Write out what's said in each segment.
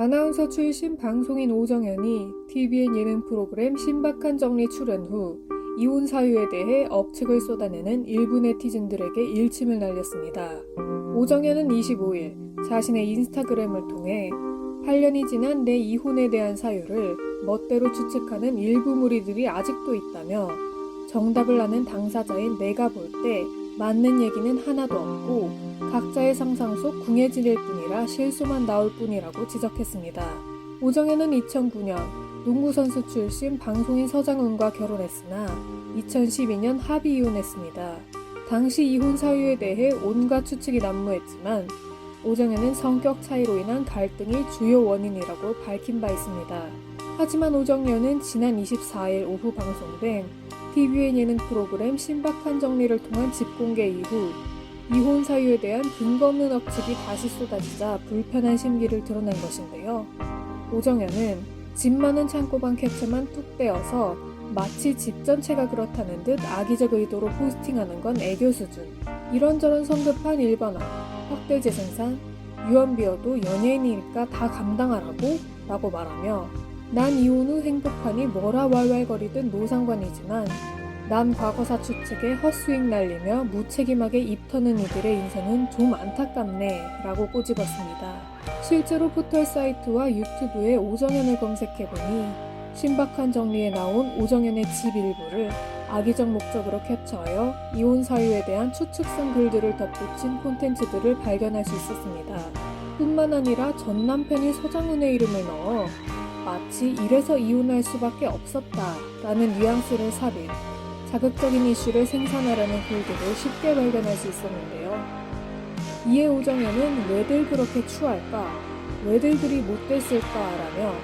아나운서 출신 방송인 오정현이 TVN 예능 프로그램 신박한 정리 출연 후 이혼 사유에 대해 억측을 쏟아내는 일부 네티즌들에게 일침을 날렸습니다. 오정현은 25일 자신의 인스타그램을 통해 8년이 지난 내 이혼에 대한 사유를 멋대로 추측하는 일부 무리들이 아직도 있다며 정답을 아는 당사자인 내가 볼 때 맞는 얘기는 하나도 없고 각자의 상상 속 궁예질일 뿐이라 실수만 나올 뿐이라고 지적했습니다. 오정현은 2009년 농구선수 출신 방송인 서장훈과 결혼했으나 2012년 합의 이혼했습니다. 당시 이혼 사유에 대해 온갖 추측이 난무했지만 오정현은 성격 차이로 인한 갈등이 주요 원인이라고 밝힌 바 있습니다. 하지만 오정현은 지난 24일 오후 방송된 TVN 예능 프로그램 신박한 정리를 통한 집공개 이후 이혼 사유에 대한 근거 없는 억측이 다시 쏟아지자 불편한 심기를 드러낸 것인데요. 오정현은 집 많은 창고방 캡처만 뚝 떼어서 마치 집 전체가 그렇다는 듯 악의적 의도로 포스팅하는 건 애교 수준. 이런저런 성급한 일반화, 확대 재생산, 유언비어도 연예인이니까 다 감당하라고? 라고 말하며 난 이혼 후 행복하니 뭐라 왈왈거리든 노상관이지만 남 과거사 추측에 헛스윙 날리며 무책임하게 입 터는 이들의 인생은 좀 안타깝네 라고 꼬집었습니다. 실제로 포털 사이트와 유튜브에 오정현을 검색해보니 신박한 정리에 나온 오정현의 집 일부를 악의적 목적으로 캡처하여 이혼 사유에 대한 추측성 글들을 덧붙인 콘텐츠들을 발견할 수 있었습니다. 뿐만 아니라 전 남편이 서장훈의 이름을 넣어 마치 이래서 이혼할 수밖에 없었다 라는 뉘앙스를 삽입, 자극적인 이슈를 생산하라는 글들을 쉽게 발견할 수 있었는데요. 이에 오정현은 왜들 그렇게 추할까? 왜들 그리 못됐을까 라며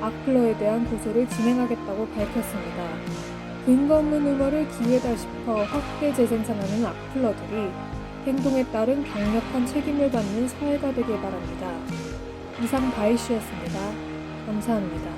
악플러에 대한 고소를 진행하겠다고 밝혔습니다. 근거 없는 음모를 기회다 싶어 확대 재생산하는 악플러들이 행동에 따른 강력한 책임을 받는 사회가 되길 바랍니다. 이상 바이슈였습니다. 감사합니다.